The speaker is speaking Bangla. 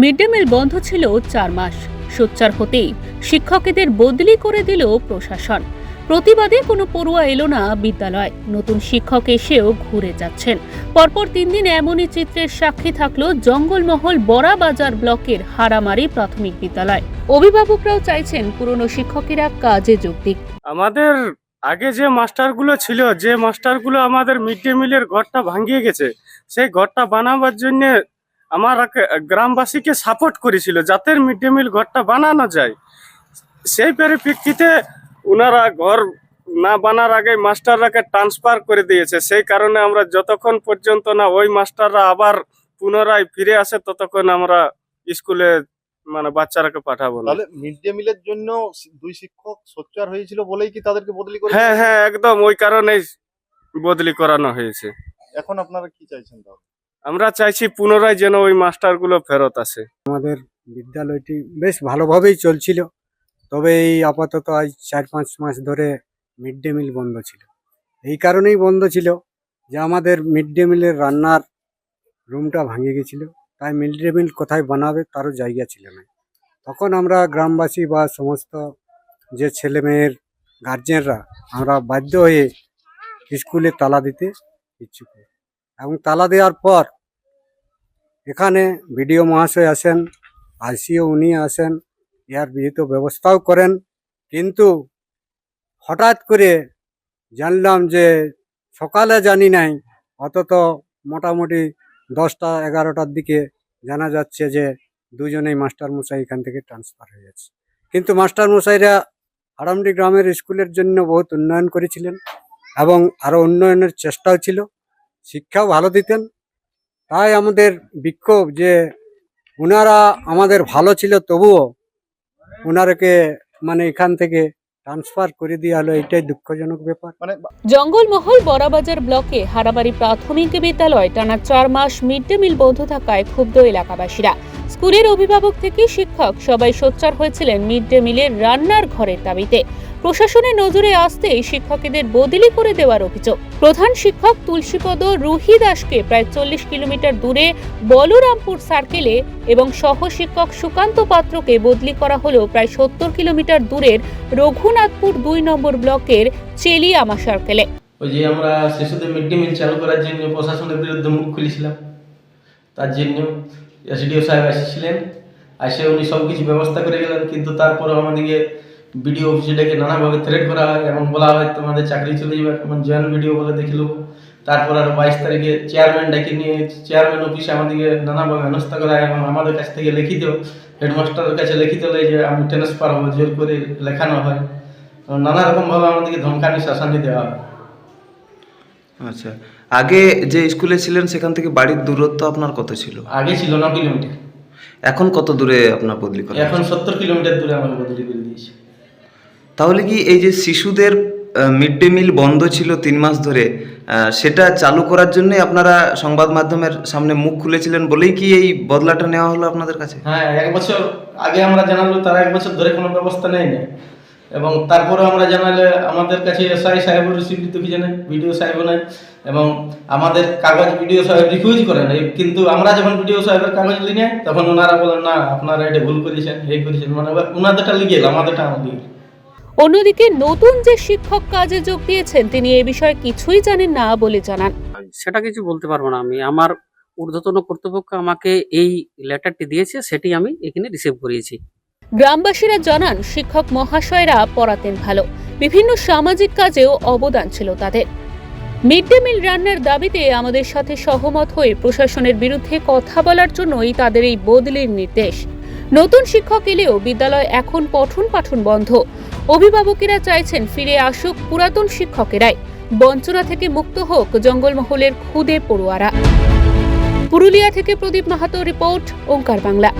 মিড ডে মিল বন্ধ ছিল চার মাস। সোচ্চার হতেই শিক্ষকেদের বদলি করে দিল প্রশাসন। প্রতিবাদে কোনো পড়ুয়া এলো না বিদ্যালয়। নতুন শিক্ষক এসেও ঘুরে যাচ্ছেন। পরপর তিন দিন এমনই চিত্রের সাক্ষী থাকল জঙ্গলমহল বড়াবাজার ব্লকের হারামারি প্রাথমিক বিদ্যালয়। অভিভাবকরাও চাইছেন পুরনো শিক্ষকেরা কাজে যোগ দিক। আমাদের আগে যে মাস্টারগুলো ছিল, যে মাস্টারগুলো আমাদের মিড ডে মিলের ঘরটা ভাঙিয়ে গেছে, সেই ঘরটা বানাবার জন্য আমার গ্রামবাসীকে সাপোর্ট করেছিল যাতে মিড ডে মিল ঘরটা বানানো যায়। সেই পরিপ্রেক্ষিতে ওনারা ঘর না বানার আগে মাস্টাররাকে ট্রান্সফার করে দিয়েছে। সেই কারণে আমরা যতক্ষণ পর্যন্ত না ওই মাস্টাররা আবার পুনরায় ফিরে আসে ততক্ষণ আমরা স্কুলে মানে বাচ্চারাকে পাঠাবো তাহলে মিড ডে মিলের জন্য দুই শিক্ষক সোচ্চার হয়েছিল বলেই কি তাদেরকে বদলি করে হ্যাঁ হ্যাঁ একদম ওই কারণেই বদলি করানো হয়েছে। এখন আপনারা কি চাইছেন তাহলে? আমরা চাইছি পুনরায় যেন ওই মাস্টারগুলো ফেরত আসে। আমাদের বিদ্যালয়টি বেশ ভালোভাবেই চলছিল, তবে এই আপাতত আজ চার পাঁচ মাস ধরে মিড ডে মিল বন্ধ ছিল। এই কারণেই বন্ধ ছিল যে আমাদের মিড ডে মিলের রান্নার রুমটা ভাঙে গেছিল, তাই মিড ডে মিল কোথায় বানাবে তারও জায়গা ছিল না। তখন আমরা গ্রামবাসী বা সমস্ত যে ছেলে মেয়ের গার্জেনরা আমরা বাধ্য হয়ে স্কুলে তালা দিতে ইচ্ছুক। এবং তালা দেওয়ার পর এখানে বিডিও মহাশয় আসেন, আইসিও উনি আসেন ইয়ার বিহিত ব্যবস্থাও করেন। কিন্তু হঠাৎ করে জানলাম যে সকালে জানি নাই অতত মোটামুটি দশটা এগারোটার দিকে জানা যাচ্ছে যে দুজনেই মাস্টার মশাই এখান থেকে ট্রান্সফার হয়ে যাচ্ছে কিন্তু মাস্টার মশাইরা হারামডি গ্রামের স্কুলের জন্য বহুত উন্নয়ন করেছিলেন এবং আরও উন্নয়নের চেষ্টাও ছিল। শিক্ষাও ভালো দিতেন তাই আমাদের বিক্ষোভ যে ওনারা আমাদের ভালো ছিল তবুও ওনারাকে মানে এখান থেকে ট্রান্সফার করে দেওয়া হলো এটাই দুঃখজনক ব্যাপার। মানে জঙ্গলমহল বড়াবাজার ব্লকে হারাবাড়ি প্রাথমিক বিদ্যালয় টানা চার মাস মিড ডে মিল বন্ধ থাকায় ক্ষুব্ধ এলাকাবাসীরা। স্কুলের অভিভাবক থেকে শিক্ষক সবাই সোচ্চার হয়েছিলেন মিড ডে মিলের রান্নার ঘরের দাবিতে। প্রশাসনের নজরে আসতেই শিক্ষকেদের বদলি করে দেওয়ার অভিযোগ। প্রধান শিক্ষক তুলসীপদ রুহি দাসকে প্রায় চল্লিশ কিলোমিটার দূরে বলরামপুর সার্কেলে এবং সহ শিক্ষক সুকান্ত পাত্রকে বদলি করা হলো প্রায় সত্তর কিলোমিটার দূরের রঘুনাথপুর দুই নম্বর ব্লকের চেলিয়ামা সার্কেলে। ওই যে আমরা শিশুদের মিড ডে মিল চালু করার জন্য প্রশাসনের বিরুদ্ধে মুখ খুলেছিলাম। তার জন্য এসডিও সাহেব এসেছিলেন, এসে উনি সব কিছু ব্যবস্থা করে গেলেন, কিন্তু তারপরে আমাদেরকে বিডিও অফিসে ডেকে নানাভাবে থ্রেট করা হয়, এবং বলা হয়, তোমাদের চাকরি চলে যাবে, এখন জয়েন্ট ভিডিও বলে দেখিল। তারপর আর বাইশ তারিখে চেয়ারম্যান ডেকে নিয়ে চেয়ারম্যান অফিসে আমাদেরকে নানাভাবে হেনস্থা করা হয়, এবং আমাদের কাছ থেকে লিখিত, হেডমাস্টারের কাছে লিখিত হলে যে, আমি ট্রান্সফার হব, জোর করে লেখানো হয়। নানা রকমভাবে আমাদেরকে ধমকানি, শাসানি দেওয়া হয়। আচ্ছা। আগে যে স্কুলে ছিলেন সেখান থেকে বাড়ির দূরত্ব আপনার কত ছিল? আগে ছিল ন কিলোমিটার। এখন কত দূরে আপনার বদলি করা এখন সত্তর কিলোমিটার দূরে আমাকে বদলি করে দিয়েছে। তাহলে কি এই যে শিশুদের মিড ডে মিল বন্ধ ছিল তিন মাস ধরে সেটা চালু করার জন্য আপনারা সংবাদ মাধ্যমের সামনে মুখ খুলেছিলেন বলেই কি এই বদলাটা নেওয়া হলো আপনাদের কাছে? হ্যাঁ এক বছর আগে আমরা জানালো তারা এক বছর ধরে কোনো ব্যবস্থা নেয় না এবং তারপরে আমরা জানালে আমাদের কাছে এসআই সাহেব রিসিপ্ট কিছু নেই বিডিও সাহেবও নেই। এবং আমাদের কাগজ ভিডিও সাহেব রিফিউজ করেন কিন্তু আমরা যখন ভিডিও সাহেবের কাগজ লিখে তখন ওনারা বলেন না আপনারা এটা ভুল করেছেন এই করেছেন। মানে ওনাদেরটা লিখে আমাদেরটা আমাদের। অন্যদিকে নতুন যে শিক্ষক কাজে যোগ দিয়েছেন তিনি এ বিষয়ে কিছুই জানেন না বলে জানান। সেটা কিছু বলতে পারব না আমি। আমার ঊর্ধ্বতন কর্তৃপক্ষ আমাকে এই লেটারটি দিয়েছে সেটি আমি এখানে রিসিভ করিয়েছি। গ্রামবাসীরা জানান, শিক্ষক মহাশয়রা পড়াতেন ভালো। বিভিন্ন সামাজিক কাজেও অবদান ছিল তাদের। মিড ডে মিল রান্নার দাবিতে আমাদের সাথে সহমত হয়ে প্রশাসনের বিরুদ্ধে কথা বলার জন্যই তাদের এই বদলির নির্দেশ। নতুন শিক্ষক এলেও বিদ্যালয় এখন পঠন পাঠন বন্ধ। অভিভাবকেরা চাইছেন ফিরে আসুক পুরাতন শিক্ষকেরাই। বঞ্চনা থেকে মুক্ত হোক জঙ্গলমহলের খুদে পড়ুয়ারা। পুরুলিয়া থেকে প্রদীপ মাহাতো রিপোর্ট, ওঙ্কার বাংলা।